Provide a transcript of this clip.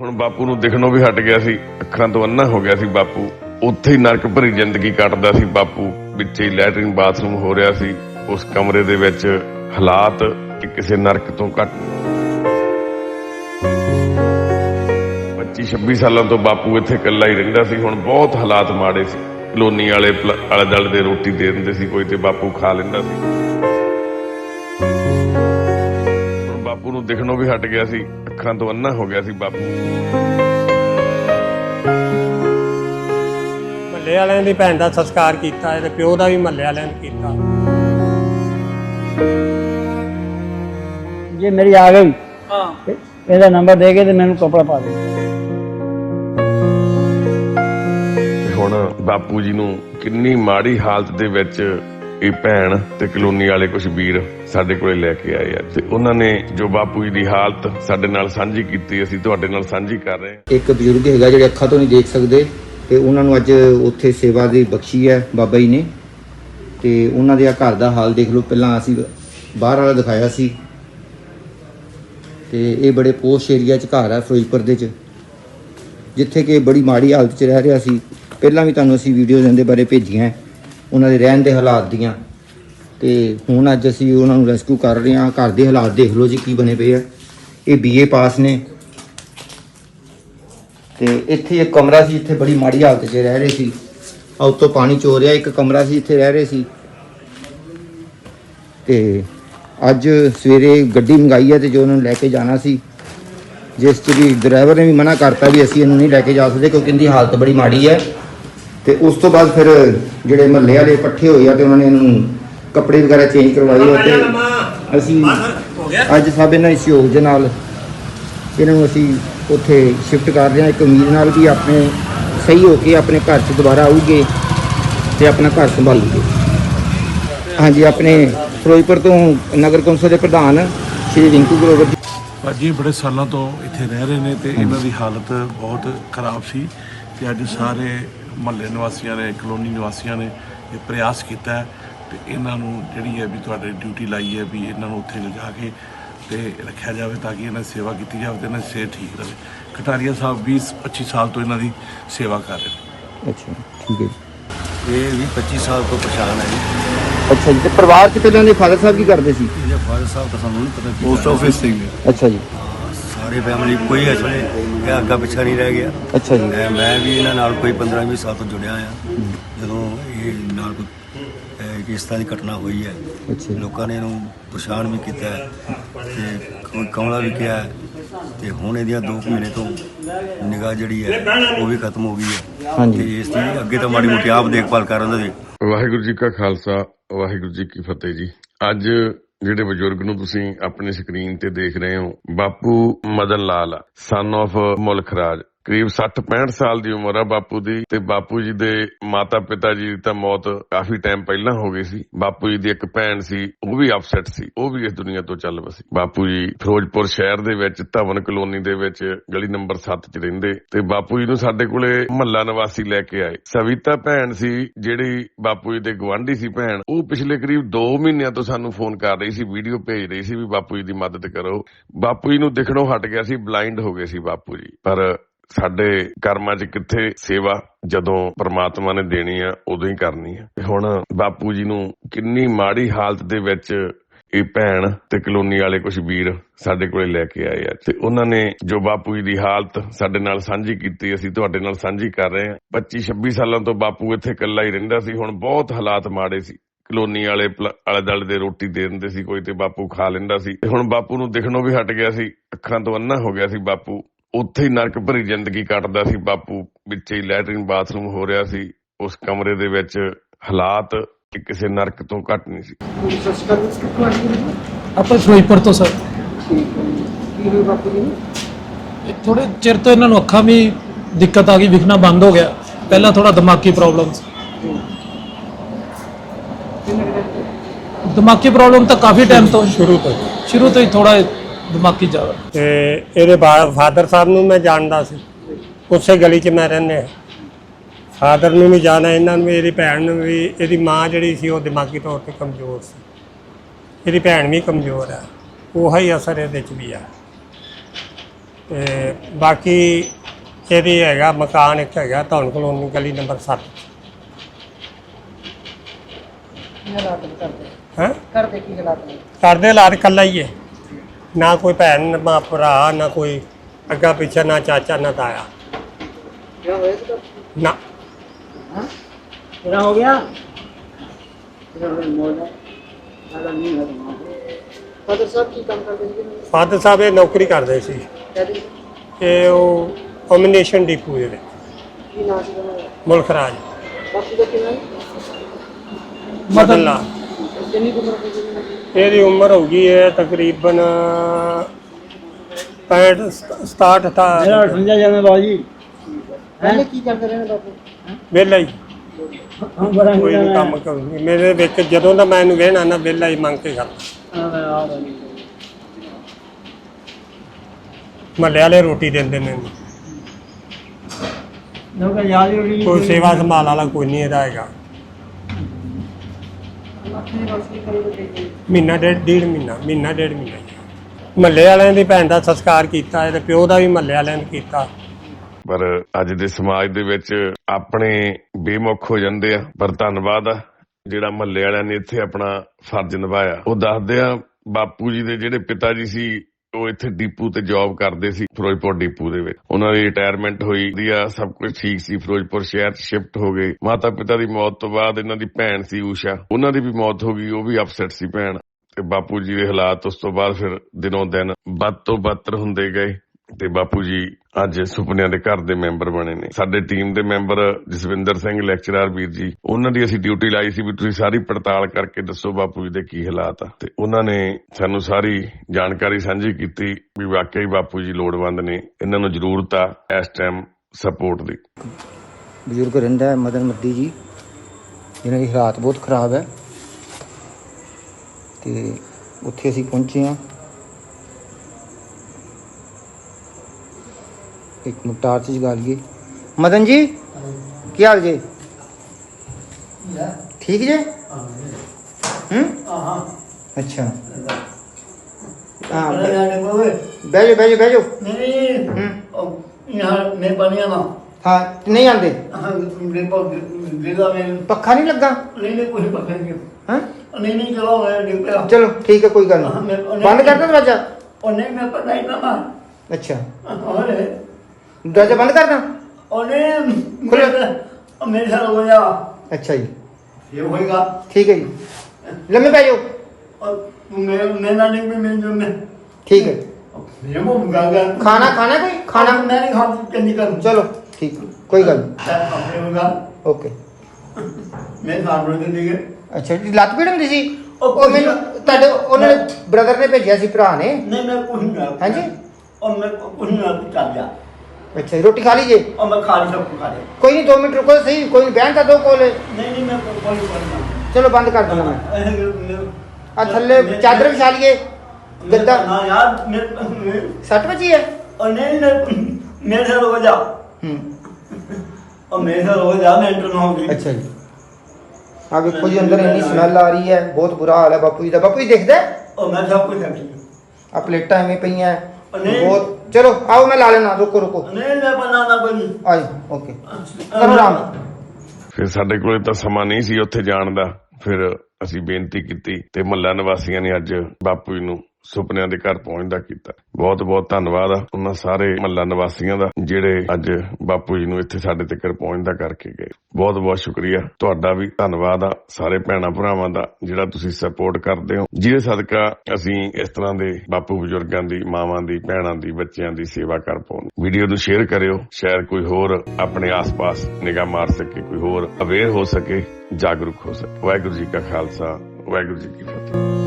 ਹੁਣ ਬਾਪੂ ਨੂੰ ਦਿਖਣੋਂ ਵੀ ਹਟ ਗਿਆ ਸੀ ਅੱਖਾਂ ਤੋਂ ਅੰਨਾ ਹੋ ਗਿਆ ਸੀ ਬਾਪੂ। ਉੱਥੇ ਹੀ ਨਰਕ ਭਰੀ ਜ਼ਿੰਦਗੀ ਕੱਟਦਾ ਸੀ ਬਾਪੂ, ਵਿੱਚੇ ਹੀ ਲੈਟਰਿਨ ਬਾਥਰੂਮ ਹੋ ਰਿਹਾ ਸੀ। ਉਸ ਕਮਰੇ ਦੇ ਵਿੱਚ ਹਾਲਾਤ ਕਿਸੇ ਨਰਕ ਤੋਂ ਘੱਟ। 25 26 ਸਾਲਾਂ ਤੋਂ ਬਾਪੂ ਇੱਥੇ ਇਕੱਲਾ ਹੀ ਰਹਿੰਦਾ ਸੀ, ਹੁਣ ਬਹੁਤ ਹਾਲਾਤ ਮਾੜੇ ਸੀ। ਕਲੋਨੀ ਵਾਲੇ ਪਲ- ਆਲੇ ਦੁਆਲੇ ਦੇ ਰੋਟੀ ਦੇ ਦਿੰਦੇ ਸੀ, ਕੋਈ ਤੇ ਬਾਪੂ ਖਾ ਲੈਂਦਾ ਸੀ। ਨੂੰ ਦਿਖਣੋਂ ਵੀ ਹਟ ਗਿਆ ਸੀ ਅੱਖਾਂ ਤੋਂ ਅੰਨਾ ਹੋ ਗਿਆ ਸੀ ਬਾਪੂ। ਮਹੱਲੇ ਵਾਲਿਆਂ ਦੀ ਭੈਣ ਦਾ ਸੰਸਕਾਰ ਕੀਤਾ ਇਹਦੇ ਪਿਓ ਦਾ ਵੀ ਮਹੱਲੇ ਵਾਲਿਆਂ ਨੇ ਕੀਤਾ। ਜੇ ਮੇਰੀ ਆ ਗਈ ਹਾਂ। ਇਹਦਾ ਨੰਬਰ ਦੇ ਕੇ ਤੇ ਮੈਨੂੰ ਕਪੜਾ ਪਾ ਦੇ। ਤੇ ਹੁਣ ਬਾਪੂ ਜੀ ਨੂੰ ਕਿੰਨੀ ਮਾੜੀ ਹਾਲਤ ਦੇ ਵਿੱਚ ਇਹ ਭੈਣ ਤੇ ਕਲੋਨੀ ਵਾਲੇ ਕੁਝ ਵੀਰ ਸਾਡੇ ਕੋਲੇ ਲੈ ਕੇ ਆਏ ਆ। ਤੇ ਉਹਨਾਂ ਨੇ ਜੋ ਬਾਪੂ ਜੀ ਦੀ ਹਾਲਤ ਸਾਡੇ ਨਾਲ ਸਾਂਝੀ ਕੀਤੀ, ਅਸੀਂ ਤੁਹਾਡੇ ਨਾਲ ਸਾਂਝੀ ਕਰ ਰਹੇ ਹਾਂ। ਇੱਕ ਬਜ਼ੁਰਗ ਹੈਗਾ ਜਿਹੜੇ ਅੱਖਾਂ ਤੋਂ ਨਹੀਂ ਦੇਖ ਸਕਦੇ ਤੇ ਉਹਨਾਂ ਨੂੰ ਅੱਜ ਉੱਥੇ ਸੇਵਾ ਦੀ ਬਖਸ਼ੀ ਹੈ ਬਾਬਾ ਜੀ ਨੇ। ਤੇ ਉਹਨਾਂ ਦੇ ਆ ਘਰ ਦਾ ਹਾਲ ਦੇਖ ਲਓ, ਪਹਿਲਾਂ ਅਸੀਂ ਬਾਹਰ ਵਾਲਾ ਦਿਖਾਇਆ ਸੀ। ਤੇ ਇਹ ਬੜੇ ਪੋਸ਼ ਏਰੀਆ 'ਚ ਘਰ ਹੈ ਫਿਰੋਜ਼ਪੁਰ ਦੇ 'ਚ, ਜਿੱਥੇ ਕਿ ਬੜੀ ਮਾੜੀ ਹਾਲਤ 'ਚ ਰਹਿ ਰਿਹਾ ਸੀ। ਪਹਿਲਾਂ ਵੀ ਤੁਹਾਨੂੰ ਅਸੀਂ ਵੀਡੀਓਜ਼ ਇਹਦੇ ਬਾਰੇ ਭੇਜੀਆਂ। ਉਹਨਾਂ ਦੇ ਰਹਿਣ ਦੇ ਹਾਲਾਤ ਦੀਆਂ। ਤੇ ਹੁਣ ਅੱਜ ਅਸੀਂ ਉਹਨਾਂ ਨੂੰ ਰੈਸਕਿਊ ਕਰ ਰਹੇ ਹਾਂ। ਘਰ ਦੇ ਹਾਲਾਤ ਦੇਖ ਲਓ ਜੀ ਕੀ ਬਣੇ ਪਏ ਆ। ਇਹ ਬੀਏ ਪਾਸ ਨੇ। ਤੇ ਇੱਥੇ ਇੱਕ ਕਮਰਾ ਸੀ, ਇੱਥੇ ਬੜੀ ਮਾੜੀ ਹਾਲਤ 'ਚ ਰਹਿ ਰਹੇ ਸੀ। ਆ ਉੱਤੋਂ ਪਾਣੀ ਚੋ ਰਿਹਾ, ਇੱਕ ਕਮਰਾ ਸੀ, ਇੱਥੇ ਰਹਿ ਰਹੇ ਸੀ। ਤੇ ਅੱਜ ਸਵੇਰੇ ਗੱਡੀ ਮੰਗਾਈ ਹੈ ਤੇ ਜੋ ਉਹਨਾਂ ਨੂੰ ਲੈ ਕੇ ਜਾਣਾ ਸੀ। ਜਿਸ 'ਚ ਵੀ ਡਰਾਈਵਰ ਨੇ ਵੀ ਮਨਾ ਕਰਤਾ ਵੀ ਅਸੀਂ ਇਹਨੂੰ ਨਹੀਂ ਲੈ ਕੇ ਜਾ ਸਕਦੇ ਕਿਉਂਕਿ ਇਹਦੀ ਹਾਲਤ ਬੜੀ ਮਾੜੀ ਹੈ ਤੇ ਉਸ ਤੋਂ ਬਾਅਦ ਫਿਰ ਜਿਹੜੇ ਮਹੱਲੇ ਵਾਲੇ ਇਕੱਠੇ ਹੋਏ ਆ ਤੇ ਉਹਨਾਂ ਨੇ ਇਹਨੂੰ ਕੱਪੜੇ ਵਗੈਰਾ ਚੇਂਜ ਕਰਵਾਏ ਆ ਤੇ ਅਸੀਂ ਅੱਜ ਸਭ ਇਹਨਾਂ ਦੇ ਸਹਿਯੋਗ ਦੇ ਨਾਲ ਇਹਨਾਂ ਨੂੰ ਅਸੀਂ ਉੱਥੇ ਸ਼ਿਫਟ ਕਰ ਰਹੇ ਹਾਂ। ਇੱਕ ਉਮੀਦ ਨਾਲ ਵੀ ਆਪਣੇ ਸਹੀ ਹੋ ਕੇ ਆਪਣੇ ਘਰ 'ਚ ਦੁਬਾਰਾ ਆਉਗੇ ਤੇ ਆਪਣਾ ਘਰ ਸੰਭਾਲੂਗੇ। ਹਾਂਜੀ ਆਪਣੇ ਫਿਰੋਜ਼ਪੁਰ ਤੋਂ ਨਗਰ ਕੌਂਸਲ ਦੇ ਪ੍ਰਧਾਨ ਸ਼੍ਰੀ ਰਿੰਕੂ ਗਰੋਵਰ ਜੀ। ਭਾਜੀ ਬੜੇ ਸਾਲਾਂ ਤੋਂ ਇੱਥੇ ਰਹਿ ਰਹੇ ਨੇ ਤੇ ਇਹਨਾਂ ਦੀ ਹਾਲਤ ਬਹੁਤ ਖਰਾਬ ਸੀ ਤੇ ਅੱਜ ਸਾਰੇ ਮਹੱਲੇ ਨਿਵਾਸੀਆਂ ਨੇ ਕਲੋਨੀ ਨਿਵਾਸੀਆਂ ਨੇ ਇਹ ਪ੍ਰਯਾਸ ਕੀਤਾ ਹੈ ਤੇ ਇਹਨਾਂ ਨੂੰ ਜਿਹੜੀ ਹੈ ਵੀ ਤੁਹਾਡੇ ਡਿਊਟੀ ਲਾਈ ਹੈ ਵੀ ਇਹਨਾਂ ਨੂੰ ਉੱਥੇ ਲਿਜਾ ਕੇ ਤੇ ਰੱਖਿਆ ਜਾਵੇ ਤਾਂ ਕਿ ਇਹਨਾਂ ਦੀ ਸੇਵਾ ਕੀਤੀ ਜਾਵੇ ਤੇ ਇਹਨਾਂ ਦੀ ਸਿਹਤ ਠੀਕ ਰਹੇ। ਕਟਾਰੀਆ ਸਾਹਿਬ 20 25 ਸਾਲ ਤੋਂ ਇਹਨਾਂ ਦੀ ਸੇਵਾ ਕਰ ਰਹੇ ਨੇ। ਅੱਛਾ ਠੀਕ ਹੈ ਜੀ। ਇਹ ਵੀ 25 ਸਾਲ ਤੋਂ ਪਛਾਣ ਹੈ ਜੀ। ਅੱਛਾ ਜੀ ਤੇ ਪਰਿਵਾਰ 'ਚ ਪਹਿਲਾਂ ਦੇ ਫਾਦਰ ਸਾਹਿਬ ਕੀ ਕਰਦੇ ਸੀ? ਇਹਦੇ ਫਾਦਰ ਸਾਹਿਬ ਤਾਂ ਸਾਨੂੰ ਨਹੀਂ ਪਤਾ ਪੋਸਟ ਆਫਿਸ ਸੀ। ਅੱਛਾ ਜੀ। ਸਾਰੇ ਫੈਮਿਲੀ ਕੋਈ ਅਜੇ ਇਹ ਅੱਗਾ ਪਿੱਛਾ ਨਹੀਂ ਰਹਿ ਗਿਆ। ਅੱਛਾ ਜੀ। ਮੈਂ ਮੈਂ ਵੀ ਇਹਨਾਂ ਨਾਲ ਕੋਈ 15 20 ਸਾਲ ਤੋਂ ਜੁੜਿਆ ਆ। ਜਦੋਂ ਇਹ ਨਾਲ ਕੋਈ ਅਹ, ਇਸ ਤਰ੍ਹਾਂ ਦੀ ਘਟਨਾ ਹੋਈ ਹੈ। ਅੱਛਾ ਜੀ। ਲੋਕਾਂ ਨੇ ਇਹਨੂੰ ਪਰੇਸ਼ਾਨ ਵੀ ਕੀਤਾ ਹੈ। ਤੇ ਕੋਈ ਕਮਲਾ ਵੀ ਕਿਹਾ ਹੈ। ਤੇ ਹੁਣ ਇਹਦੀਆਂ 2 ਮਹੀਨੇ ਤੋਂ ਨਿਗਾਹ ਜਿਹੜੀ ਹੈ ਉਹ ਵੀ ਖਤਮ ਹੋ ਗਈ ਹੈ। ਹਾਂਜੀ। ਤੇ ਇਸ ਦੀ ਅੱਗੇ ਤਾਂ ਮਾੜੀ ਮੋਟੀ ਆਪ ਦੇਖਭਾਲ ਕਰਨ ਦੇ। ਵਾਹਿਗੁਰੂ ਜੀ ਕਾ ਖਾਲਸਾ ਵਾਹਿਗੁਰੂ ਜੀ ਕੀ ਫਤਿਹ ਜੀ। ਅੱਜ ਜਿਹੜੇ ਬਜ਼ੁਰਗ ਨੂੰ ਤੁਸੀਂ ਆਪਣੀ ਸਕਰੀਨ ਤੇ ਦੇਖ ਰਹੇ ਹੋ, ਬਾਪੂ ਮਦਨ ਲਾਲ ਸਨ ਆਫ਼ ਮੁਲਕ ਰਾਜ। ਕਰੀਬ 60 65 ਸਾਲ ਦੀ ਉਮਰ ਆ ਬਾਪੂ ਦੀ ਤੇ ਬਾਪੂ ਜੀ ਦੇ ਮਾਤਾ ਪਿਤਾ ਜੀ ਦੀ ਤਾਂ ਮੌਤ ਕਾਫੀ ਟਾਈਮ ਪਹਿਲਾਂ ਹੋ ਗਈ ਸੀ। ਬਾਪੂ ਜੀ ਦੀ ਇੱਕ ਭੈਣ ਸੀ, ਉਹ ਵੀ ਅਪਸੈਟ ਸੀ, ਉਹ ਵੀ ਇਸ ਦੁਨੀਆ ਤੋਂ ਚੱਲ ਵਸੀ। ਬਾਪੂ ਜੀ ਫਿਰੋਜ਼ਪੁਰ ਸ਼ਹਿਰ ਦੇ ਵਿੱਚ, ਧਵਨ ਕਲੋਨੀ ਦੇ ਵਿੱਚ ਗਲੀ ਨੰਬਰ 7 'ਚ ਰਹਿੰਦੇ। ਤੇ ਬਾਪੂ ਜੀ ਨੂੰ ਸਾਡੇ ਕੋਲੇ ਮਹੱਲਾ ਨਿਵਾਸੀ ਲੈ ਕੇ ਆਏ। ਸਵਿਤਾ ਭੈਣ ਸੀ, ਜਿਹੜੀ ਬਾਪੂ ਜੀ ਦੇ ਗਵਾਂਢੀ ਸੀ ਭੈਣ, ਉਹ ਪਿਛਲੇ ਕਰੀਬ 2 ਮਹੀਨਿਆਂ ਤੋਂ ਸਾਨੂੰ ਫੋਨ ਕਰ ਰਹੀ ਸੀ ਵੀਡੀਓ ਭੇਜ ਰਹੀ ਸੀ ਵੀ ਬਾਪੂ ਜੀ ਦੀ ਮਦਦ ਕਰੋ। ਬਾਪੂ ਜੀ ਨੂੰ ਦਿਖਣੋਂ ਹਟ ਗਿਆ ਸੀ ਬਲਾਈਂਡ ਹੋ ਗਏ ਸੀ ਬਾਪੂ ਜੀ। ਪਰ ਸਾਡੇ ਕਰਮਾਂ 'ਚ ਕਿੱਥੇ ਸੇਵਾ ਜਦੋਂ ਪ੍ਰਮਾਤਮਾ ਨੇ ਦੇਣੀ ਆ, ਉਦੋਂ ਹੀ ਕਰਨੀ ਆ। ਹੁਣ ਬਾਪੂ ਜੀ ਨੂੰ ਕਿੰਨੀ ਮਾੜੀ ਹਾਲਤ ਦੇ ਵਿੱਚ ਇਹ ਭੈਣ ਤੇ ਕਲੋਨੀ ਵਾਲੇ ਕੁਝ ਵੀਰ ਸਾਡੇ ਕੋਲੇ ਲੈ ਕੇ ਆਏ ਆ। ਤੇ ਉਹਨਾਂ ਨੇ ਜੋ ਬਾਪੂ ਜੀ ਦੀ ਹਾਲਤ ਸਾਡੇ ਨਾਲ ਸਾਂਝੀ ਕੀਤੀ, ਅਸੀਂ ਤੁਹਾਡੇ ਨਾਲ ਸਾਂਝੀ ਕਰ ਰਹੇ ਹਾਂ 25 26 ਸਾਲਾਂ ਤੋਂ ਬਾਪੂ ਇੱਥੇ ਇਕੱਲਾ ਹੀ ਰਹਿੰਦਾ ਸੀ, ਹੁਣ ਬਹੁਤ ਹਾਲਾਤ ਮਾੜੇ ਸੀ। ਕਲੋਨੀ ਵਾਲੇ ਆਲੇ ਦੁਆਲੇ ਦੇ ਰੋਟੀ ਦੇ ਦਿੰਦੇ ਸੀ, ਕੋਈ ਤੇ ਬਾਪੂ ਖਾ ਲੈਂਦਾ ਸੀ। ਤੇ ਹੁਣ ਬਾਪੂ ਨੂੰ ਦਿਖਣੋਂ ਵੀ ਹਟ ਗਿਆ ਸੀ, ਅੱਖਾਂ ਤੋਂ ਅੰਨਾ ਹੋ ਗਿਆ ਸੀ ਬਾਪੂ। ਉੱਥੇ ਹੀ ਨਰਕ ਭਰੀ ਜ਼ਿੰਦਗੀ ਕੱਟਦਾ ਸੀ ਬਾਪੂ ਵਿੱਚੇ ਹੀ ਲੈਟਰਿਨ ਬਾਥਰੂਮ ਹੋ ਰਿਹਾ ਸੀ ਉਸ ਕਮਰੇ ਦੇ ਵਿੱਚ ਹਾਲਾਤ ਕਿਸੇ ਨਰਕ ਤੋਂ ਘੱਟ ਨਹੀਂ ਸੀ। ਆਪਾਂ ਫਿਰੋਜ਼ਪੁਰ ਤੋਂ ਸਰ। ਥੋੜੇ ਚਿਰ ਤੋਂ ਇਹਨਾਂ ਨੂੰ ਅੱਖਾਂ ਵੀ ਦਿੱਕਤ ਆ ਗਈ ਵਿਖਣਾ ਬੰਦ ਹੋ ਗਿਆ। ਪਹਿਲਾਂ ਥੋੜਾ ਦਿਮਾਗੀ ਪ੍ਰੋਬਲਮ ਸੀ ਦਿਮਾਗੀ ਪ੍ਰੋਬਲਮ ਤਾਂ ਕਾਫੀ ਟਾਈਮ ਤੋਂ। ਸ਼ੁਰੂ ਤੋਂ ਸ਼ੁਰੂ ਤੋਂ ਹੀ ਥੋੜਾ ਦਿਮਾਗੀ ਜ਼ਿਆਦਾ। ਤੇ ਇਹਦੇ ਫਾਦਰ ਸਾਹਿਬ ਨੂੰ ਮੈਂ ਜਾਣਦਾ ਸੀ। ਉਸੇ ਗਲੀ 'ਚ ਮੈਂ ਰਹਿੰਦੇ ਫਾਦਰ ਨੂੰ ਵੀ ਜਾਣਾ ਇਹਨਾਂ ਨੂੰ ਵੀ ਇਹਦੀ ਭੈਣ ਨੂੰ ਵੀ ਇਹਦੀ ਮਾਂ ਜਿਹੜੀ ਸੀ ਉਹ ਦਿਮਾਗੀ ਤੌਰ ਤੇ ਕਮਜ਼ੋਰ ਸੀ। ਇਹਦੀ ਭੈਣ ਵੀ ਕਮਜ਼ੋਰ ਹੈ ਉਹੀ ਅਸਰ ਇਹਦੇ 'ਚ ਵੀ ਆ। ਤੇ ਬਾਕੀ ਇਹਦੀ ਹੈਗਾ ਮਕਾਨ ਇੱਕ ਹੈਗਾ ਧੌਣ ਕਲੋਨੀ ਗਲੀ ਨੰਬਰ 7 ਹਾਂ? ਕਰਦੇ ਕੀ ਹਾਲਾਤ ਨੇ? ਕਰਦੇ ਹਾਲਾਤ ਇਕੱਲਾ ਹੀ ਹੈ। ਨਾ ਕੋਈ ਭੈਣ ਨਾ ਭਰਾ ਨਾ ਕੋਈ ਅੱਗਾ ਪਿੱਛੇ ਨਾ ਚਾਚਾ ਨਾ ਤਾਇਆ। ਕਿਆ ਹੋਇਆ ਸੀ ਨਾ। ਤੇਰਾ ਹੋ ਗਿਆ? ਤੇਰਾ ਨਹੀਂ ਫਾਦਰ ਸਾਹਿਬ ਕੀ ਕੰਮ ਕਰਦੇ ਸੀ ਫਾਦਰ ਸਾਹਿਬ ਇਹ ਨੌਕਰੀ ਕਰਦੇ ਸੀ। ਕਹਦੇ ਇਹ ਉਹ ਕੰਬੀਨੇਸ਼ਨ ਡਿਪੂ ਦੇ ਵਿੱਚ। ਕੀ ਨਾਮ ਸੀ ਉਹਨਾਂ ਦਾ? ਮੁਲਕ ਰਾਜ। ਦਾ ਮਦਨ ਲਾਲ। ਕਿੰਨੀ ਕੁ ਉਮਰ ਹੋ ਗਈ ਇਹਦੀ ਉਮਰ ਹੋ ਗਈ ਹੈ ਤਕਰੀਬਨ 65 67 ਤਾਂ ਸਮਝਿਆ ਜਾਂਦਾ ਬਾਜੀ ਪਹਿਲੇ ਕੀ ਕਰਦੇ ਰਹੇ ਬਾਪੂ? ਵਿਹਲਾ ਹੀ। ਹਾਂ ਬੜਾ ਕੋਈ ਨਹੀਂ ਕੰਮ ਕਰੂੰਗੀ। ਮੇਰੇ ਵਿੱਚ ਜਦੋਂ ਦਾ ਮੈਂ ਇਹਨੂੰ ਵੇਹਣਾ ਨਾ ਵਿਹਲਾ ਹੀ ਮੰਗ ਕੇ ਕਰਦਾ ਮਹੱਲੇ ਵਾਲੇ ਰੋਟੀ ਦਿੰਦੇ ਨੇ ਇਹਨੂੰ। ਲੋਕ ਯਾਦ ਹੀ ਕੋਈ ਸੇਵਾ ਸੰਭਾਲ ਵਾਲਾ ਕੋਈ ਨਹੀਂ ਇਹਦਾ ਹੈਗਾ। ਮਹੀਨਾ ਡੇਢ ਡੇਢ ਮਹੀਨਾ ਮਹੀਨਾ ਡੇਢ ਮਹੀਨਾ ਮਹੱਲੇ ਵਾਲਿਆਂ ਦੀ ਭੈਣ ਦਾ ਸੰਸਕਾਰ ਕੀਤਾ ਇਹਦੇ ਪਿਓ ਦਾ ਵੀ ਮਹੱਲੇ ਵਾਲਿਆਂ ਨੇ ਕੀਤਾ। ਪਰ ਅੱਜ ਦੇ ਸਮਾਜ ਦੇ ਵਿੱਚ ਆਪਣੇ ਬੇਮੁਖ ਹੋ ਜਾਂਦੇ ਆ ਪਰ ਧੰਨਵਾਦ ਆ ਜਿਹੜਾ ਮਹੱਲੇ ਵਾਲਿਆਂ ਨੇ ਇੱਥੇ ਆਪਣਾ ਫਰਜ਼ ਨਿਭਾਇਆ। ਉਹ ਦੱਸਦੇ ਆ ਬਾਪੂ ਜੀ ਦੇ ਜਿਹੜੇ ਪਿਤਾ ਜੀ ਸੀ ਉਹ ਇੱਥੇ ਡੀਪੂ ਤੇ ਜੌਬ ਕਰਦੇ ਸੀ, ਫਿਰੋਜ਼ਪੁਰ ਡੀਪੂ ਦੇ ਵਿੱਚ। ਉਹਨਾਂ ਦੀ ਰਿਟਾਇਰਮੈਂਟ ਹੋਈ, ਵਧੀਆ ਸਭ ਕੁਝ ਠੀਕ ਸੀ, ਫਿਰੋਜ਼ਪੁਰ ਸ਼ਹਿਰ ਸ਼ਿਫਟ ਹੋ ਗਏ। ਮਾਤਾ ਪਿਤਾ ਦੀ ਮੌਤ ਤੋਂ ਬਾਅਦ ਇਹਨਾਂ ਦੀ ਭੈਣ ਸੀ ਊਸ਼ਾ। ਉਹਨਾਂ ਦੀ ਵੀ ਮੌਤ ਹੋ ਗਈ, ਉਹ ਵੀ ਅਪਸੈਟ ਸੀ ਭੈਣ। ਤੇ ਬਾਪੂ ਜੀ ਦੇ ਹਾਲਾਤ ਉਸ ਤੋਂ ਬਾਅਦ ਫਿਰ ਦਿਨੋਂ ਦਿਨ ਬਦ ਤੋਂ ਬਦਤਰ ਹੁੰਦੇ ਗਏ। ਤੇ ਬਾਪੂ ਜੀ ਅੱਜ ਸੁਪਨਿਆਂ ਦੇ ਘਰ ਦੇ ਮੈਂਬਰ ਬਣੇ ਨੇ। ਸਾਡੇ ਟੀਮ ਦੇ ਮੈਂਬਰ ਜਸਵਿੰਦਰ ਸਿੰਘ, ਲੈਕਚਰਰ ਵੀਰ ਜੀ, ਉਹਨਾਂ ਦੀ ਅਸੀਂ ਡਿਊਟੀ ਲਾਈ ਸੀ ਵੀ ਤੁਸੀਂ ਸਾਰੀ ਪੜਤਾਲ ਕਰਕੇ ਦੱਸੋ ਬਾਪੂ ਜੀ ਦੇ ਕੀ ਹਾਲਾਤ ਆ। ਤੇ ਉਹਨਾਂ ਨੇ ਸਾਨੂੰ ਸਾਰੀ ਜਾਣਕਾਰੀ ਸਾਂਝੀ ਕੀਤੀ ਵੀ ਵਾਕਈ ਬਾਪੂ ਜੀ ਲੋੜਵੰਦ ਨੇ। ਇਹਨਾਂ ਨੂੰ ਜ਼ਰੂਰਤ ਆ ਇਸ ਟਾਈਮ ਸਪੋਰਟ ਦੀ। ਬਜ਼ੁਰਗ ਰਹਿੰਦਾ ਮਦਨ ਮੱਦੀ ਜੀ। ਜਿਨ੍ਹਾਂ ਦੀ ਹਾਲਾਤ ਬਹੁਤ ਖਰਾਬ ਹੈ। ਤੇ ਉੱਥੇ ਅਸੀਂ ਪਹੁੰਚੇ ਹਾਂ। ਇੱਕ ਮਿੰਟ ਟਾਰਚ ਜਗਾ ਲਈਏ। ਮਦਨ ਜੀ ਕੀ ਹਾਲ ਜੀ? ਠੀਕ ਜੇ? ਹੂੰ? ਹਾਂ ਅੱਛਾ। ਹਾਂ ਬਹਿ ਜਾ ਬਹਿ ਨਹੀਂ ਹੂੰ। ਯਾਰ ਮੈਂ ਪਾਣੀ ਆਣਾ ਹਾਂ ਨਹੀਂ ਆਂਦੇ ਪੱਖਾ ਨਹੀਂ ਨਹੀਂ ਕੋਈ ਪੱਖਾ ਨਹੀਂ ਨਹੀਂ ਨਹੀਂ ਚਲੋ ਚਲੋ ਠੀਕ ਹੈ ਕੋਈ ਗੱਲ ਨਹੀਂ। ਬੰਦ ਕਰ ਦੇ ਦਰਵਾਜ਼ਾ। ਉਹ ਨਹੀਂ ਮੈਂ ਪਤਾ ਹੀ ਨਾ ਅੱਛਾ। ਹੋਰ। ਦਰਵਾਜ਼ਾ ਬੰਦ ਕਰ ਦਾਂ? ਉਹਨੇ ਖੁੱਲ੍ਹਾ- ਮੇਰੇ ਨਾਲ ਹੋ ਗਿਆ ਅੱਛਾ ਜੀ। ਇਹ ਹੋਏਗਾ। ਠੀਕ ਹੈ ਜੀ। ਲੰਮੇ ਪੈ ਜਾਓ। ਮੈਂ ਮੈਂ ਨਾਲ ਨਹੀਂ ਮੈਂ ਜੋ ਮੈਂ ਠੀਕ ਹੈ। ਮੈਂ ਉਹ ਮੰਗਾਗਾ ਖਾਣਾ ਖਾਣਾ ਕੋਈ? ਖਾਣਾ? ਮੈਂ ਨਹੀਂ ਖਾਂਦੀ ਕੰਨੀ ਕਰੂੰ ਚਲੋ ਠੀਕ ਕੋਈ ਗੱਲ ਓਕੇ। ਮੈਂ ਖਾਣ ਨੂੰ ਦੇ ਅੱਛਾ ਜੀ ਲੱਤ ਪੀੜ ਹੁੰਦੀ ਸੀ? ਉਹ ਮੈਨੂੰ ਤੁਹਾਡੇ ਉਹਨਾਂ ਨੇ ਬ੍ਰਦਰ ਨੇ ਭੇਜਿਆ ਸੀ ਭਰਾ ਨੇ। ਨਹੀਂ ਮੈਂ ਕੁਝ ਨਹੀਂ ਹਾਂਜੀ? ਹਾਂਜੀ ਮੈਂ ਕੁਝ ਨਹੀਂ ਚੱਲ ਗਿਆ अच्छा रोटी खा लीजिए। और मैं खा ली खा लिया कोई नहीं दो मिनट रुको सही कोई नहीं बहन था दो कॉल। नहीं नहीं मैं कॉल चलो बंद कर दूँगा हाँ, मैं। अथल्ले चादर बिछा लिए। गद्दा सट बजी है? और नहीं नहीं मेरे हो हम्म। जा और मेरे हो जा मैं अच्छा जी। हाँ बापू जी अंदर इतनी स्मेल आ रही है बहुत बुरा हाल है बापू जी का तो बापू जी देखते और मैं सब कुछ प्लेटा एवं पई ਪਈਆਂ ਹੈ। ਨਹੀਂ। ਬਹੁਤ ਚਲੋ ਆਓ ਮੈਂ ਲਾ ਲੈਣਾ ਰੁਕੋ ਰੁਕੋ नहीं मैं बनाना कोई ਆਜੋ ਓਕੇ ਕਰੋ ਆਰਾਮ ਫਿਰ ਸਾਡੇ ਕੋਲੇ ਤਾਂ ਸਮਾਂ ਨਹੀਂ ਸੀ ਉੱਥੇ ਜਾਣ ਦਾ ਫਿਰ ਅਸੀਂ ਬੇਨਤੀ ਕੀਤੀ ਤੇ ਮਹੱਲਾ ਨਿਵਾਸੀਆਂ ਨੇ ਅੱਜ ਬਾਪੂ ਜੀ ਨੂੰ ਸੁਪਨਿਆਂ ਦੇ ਘਰ ਪਹੁੰਚਦਾ ਕੀਤਾ। ਬਹੁਤ ਬਹੁਤ ਧੰਨਵਾਦ ਆ ਉਹਨਾਂ ਸਾਰੇ ਮਹੱਲਾ ਨਿਵਾਸੀਆਂ ਦਾ, ਜਿਹੜੇ ਅੱਜ ਬਾਪੂ ਜੀ ਨੂੰ ਇੱਥੇ ਸਾਡੇ ਤੱਕ ਪਹੁੰਚਦਾ ਕਰਕੇ ਗਏ। ਬਹੁਤ ਬਹੁਤ ਸ਼ੁਕਰੀਆ। ਤੁਹਾਡਾ ਵੀ ਧੰਨਵਾਦ ਆ, ਸਾਰੇ ਭੈਣਾਂ ਭਰਾਵਾਂ ਦਾ, ਜਿਹੜਾ ਤੁਸੀਂ ਸਪੋਰਟ ਕਰਦੇ ਹੋ। ਜਿਹਦੇ ਸਦਕਾ ਅਸੀਂ ਇਸ ਤਰ੍ਹਾਂ ਦੇ ਬਾਪੂ ਬਜ਼ੁਰਗਾਂ ਦੀ, ਮਾਵਾਂ ਦੀ, ਭੈਣਾਂ ਦੀ, ਬੱਚਿਆਂ ਦੀ ਸੇਵਾ ਕਰ ਪਾਉਂ ਵੀਡੀਓ ਨੂੰ ਸ਼ੇਅਰ ਕਰਿਓ। ਸ਼ਾਇਦ ਕੋਈ ਹੋਰ ਆਪਣੇ ਆਸ-ਪਾਸ ਨਿਗਾਹ ਮਾਰ ਸਕੇ, ਕੋਈ ਹੋਰ ਅਵੇਅਰ ਹੋ ਸਕੇ, ਜਾਗਰੂਕ ਹੋ ਸਕੇ। ਵਾਹਿਗੁਰੂ ਜੀ ਕਾ ਖਾਲਸਾ, ਵਾਹਿਗੁਰੂ ਜੀ ਕੀ ਫਤਿਹ।